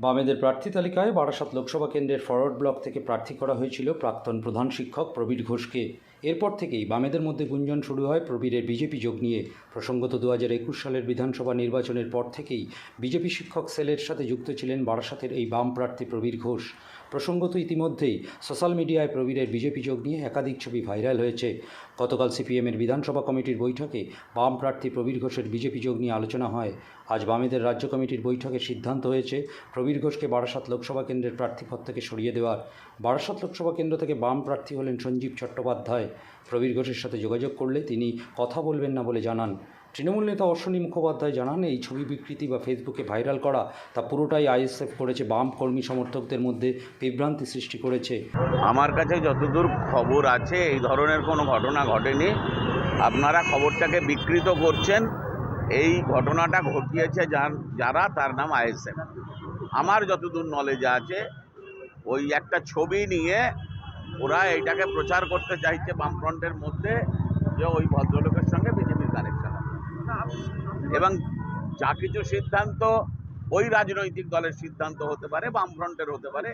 বামেদের প্রার্থী তালিকায় বারাসাত লোকসভা কেন্দ্রের ফরওয়ার্ড ব্লক থেকে প্রার্থী করা হয়েছিল প্রাক্তন প্রধান শিক্ষক প্রবীর ঘোষকে। এরপর থেকেই বামেদের মধ্যে গুঞ্জন শুরু হয় প্রবীরের বিজেপি যোগ নিয়ে। প্রসঙ্গত দু হাজার একুশ সালের বিধানসভা নির্বাচনের পর থেকেই বিজেপি শিক্ষক সেলের সাথে যুক্ত ছিলেন বারাসাতের এই বাম প্রার্থী প্রবীর ঘোষ। প্রসঙ্গত ইতিমধ্যেই সোশ্যাল মিডিয়ায় প্রবীরের বিজেপি যোগ নিয়ে একাধিক ছবি ভাইরাল হয়েছে। গতকাল সিপিএমের বিধানসভা কমিটির বৈঠকে বাম প্রার্থী প্রবীর ঘোষের বিজেপি যোগ নিয়ে আলোচনা হয়। আজ বামেদের রাজ্য কমিটির বৈঠকে সিদ্ধান্ত হয়েছে প্রবীর ঘোষকে বারাসাত লোকসভা কেন্দ্রের প্রার্থীপদ থেকে সরিয়ে দেওয়ার। বারাসাত লোকসভা কেন্দ্র থেকে বাম প্রার্থী হলেন সঞ্জীব চট্টোপাধ্যায়। প্রবীর ঘোষের সাথে যোগাযোগ করলে তিনি কথা বলবেন না বলে জানান। তৃণমূল নেতা অশ্বিনী মুখোপাধ্যায় জানান, এই ছবি বিকৃতি বা ফেসবুকে ভাইরাল করা তা পুরোটাই আইএসএফ করেছে, বাম কর্মী সমর্থকদের মধ্যে বিভ্রান্তি সৃষ্টি করেছে। আমার কাছে যতদূর খবর আছে, এই ধরনের কোনো ঘটনা ঘটেনি। আপনারা খবরটাকে বিকৃত করছেন, এই ঘটনাটা ঘটিয়েছে যার, তার নাম আইএসএফ। আমার যতদূর নলেজ আছে, ওই একটা ছবি নিয়ে ওরা এইটাকে প্রচার করতে চাইছে বামফ্রন্টের মধ্যে যে ওই ভদ্রলোকের সঙ্গে বিজেপির কানেকশন এবং যা কিছু সিদ্ধান্ত ওই রাজনৈতিক দলের সিদ্ধান্ত হতে পারে বামফ্রন্টের হতে পারে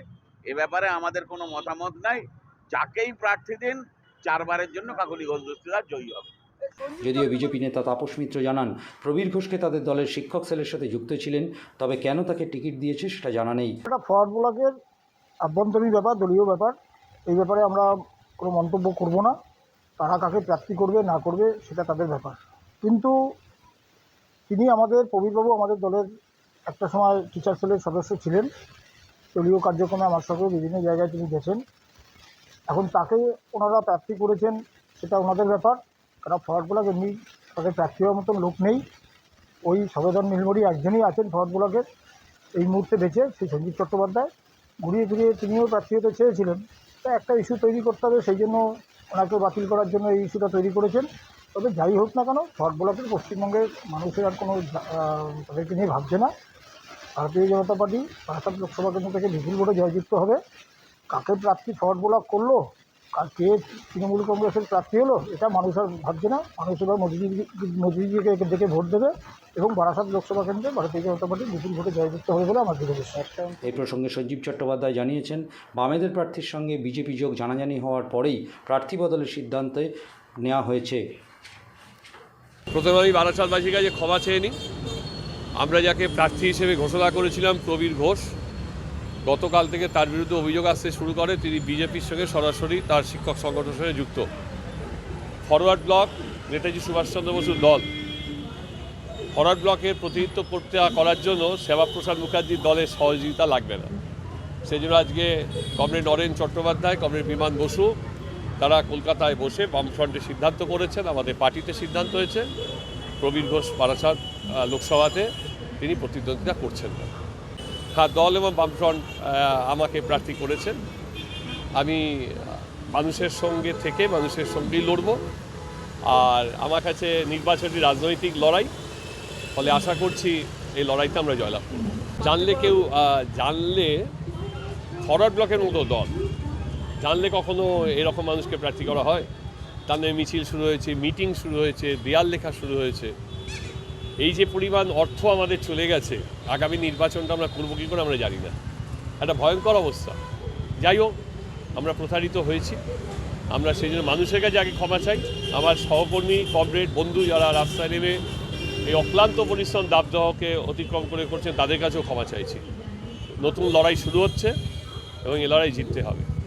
এ ব্যাপারে আমাদের কোনো মতামত নাই। যাকেই প্রার্থী দিন চারবারের জন্য কাকলি ঘোষ দস্তিদার জয়ী হবে। যদিও বিজেপি নেতা তাপস মিত্র জানান প্রবীর ঘোষকে তাদের দলের শিক্ষক সেলের সাথে যুক্ত ছিলেন তবে কেন তাকে টিকিট দিয়েছে সেটা জানা নেই। এটা ফরওয়ার্ড ব্লকের আভ্যন্তরীণ ব্যাপার দলীয় ব্যাপার। এই ব্যাপারে আমরা কোনো মন্তব্য করব না। তারা কাকে প্রার্থী করবে, না করবে, সেটা তাদের ব্যাপার। কিন্তু তিনি আমাদের, প্রবীরবাবু আমাদের দলের একটা সময় টিচার সেলের সদস্য ছিলেন। দলীয় কার্যক্রমে আমার সঙ্গে বিভিন্ন জায়গায় তিনি গেছেন। এখন তাকে ওনারা প্রার্থী করেছেন, সেটা ওনাদের ব্যাপার। কারণ ফরওয়ার্ড ব্লক এমনি তাকে প্রার্থী হওয়ার মতন লোক নেই, ওই সবেদন নীলমণি একজনই আছেন ফরওয়ার্ড ব্লকের এই মুহূর্তে বেঁচে, সেই সঞ্জীব চট্টোপাধ্যায়। ঘুরিয়ে ফিরিয়ে তিনিও প্রার্থী হতে চেয়েছিলেন। তা একটা ইস্যু তৈরি করতে হবে, সেই জন্য ওনাকে বাতিল করার জন্য এই ইস্যুটা তৈরি করেছেন। তবে যাই হোক না কেন, শর্ট ব্লকের পশ্চিমবঙ্গের মানুষের আর কোনো তাদেরকে নিয়ে ভাবছে না। ভারতীয় জনতা পার্টি বারাসাত লোকসভা কেন্দ্র থেকে বিপুল ভোটে জয়যুক্ত হবে। কাকে প্রার্থী শর্ট ব্লক করল কে তৃণমূল কংগ্রেসের প্রার্থী হলো এটা মানুষ আর ভাবছে না। মানুষ এবার মোদিজি মোদিজিকে দেখে ভোট দেবে এবং বারাসাত লোকসভা কেন্দ্রে ভারতীয় জনতা পার্টি বিপুল ভোটে জয়যুক্ত হবে বলে আমার দৃঢ় বিশ্বাস এই প্রসঙ্গে সঞ্জীব চট্টোপাধ্যায় জানিয়েছেন বামেদের প্রার্থীর সঙ্গে বিজেপি যোগ জানাজানি হওয়ার পরেই প্রার্থী বদলের সিদ্ধান্তে নেওয়া হয়েছে। প্রথমে আমি বারাসাতবাসীর কাছে ক্ষমা চেয়ে নিই আমরা যাকে প্রার্থী হিসেবে ঘোষণা করেছিলাম প্রবীর ঘোষ গতকাল থেকে তার বিরুদ্ধে অভিযোগ আসতে শুরু করে। তিনি বিজেপির সঙ্গে সরাসরি তার শিক্ষক সংগঠনের সঙ্গে যুক্ত। ফরওয়ার্ড ব্লক নেতাজি সুভাষচন্দ্র বসুর দল। ফরওয়ার্ড ব্লকের প্রতিনিধিত্ব করতে করার জন্য শ্যামাপ্রসাদ মুখার্জির দলের সহযোগিতা লাগবে না। সেই জন্য আজকে কমরেড নরেন চট্টোপাধ্যায় কমরেড বিমান বসু তারা কলকাতায় বসে বামফ্রন্টে সিদ্ধান্ত করেছেন আমাদের পার্টিতে সিদ্ধান্ত হয়েছে। প্রবীর ঘোষ আহ, লোকসভাতে তিনি প্রতিদ্বন্দ্বিতা করছেন না। দল এবং বামফ্রন্ট আমাকে প্রার্থী করেছেন। আমি মানুষের সঙ্গে থেকে মানুষের সঙ্গেই লড়ব। আর আমার কাছে নির্বাচনী রাজনৈতিক লড়াই, ফলে আশা করছি এই লড়াইতে আমরা জয়লাভ করব। জানলে কেউ জানলে ফরওয়ার্ড ব্লকের মতো দল, জানলে কখনো এরকম মানুষকে প্রার্থী করা হয়? তাদের মিছিল শুরু হয়েছে, মিটিং শুরু হয়েছে, দেয়াল লেখা শুরু হয়েছে। এই যে পরিমাণ অর্থ আমাদের চলে গেছে, আগামী নির্বাচনটা আমরা করব কী করে আমরা জানি না। একটা ভয়ঙ্কর অবস্থা। যাই হোক, আমরা প্রতারিত হয়েছি। আমরা সেই জন্য মানুষের কাছে আগে ক্ষমা চাই। আমার সহকর্মী, কমরেড, বন্ধু যারা রাস্তায় নেমে এই অক্লান্ত পরিশ্রম, দাবদাহকে অতিক্রম করে করছেন, তাদের কাছেও ক্ষমা চাইছি। নতুন লড়াই শুরু হচ্ছে এবং এই লড়াই জিততে হবে।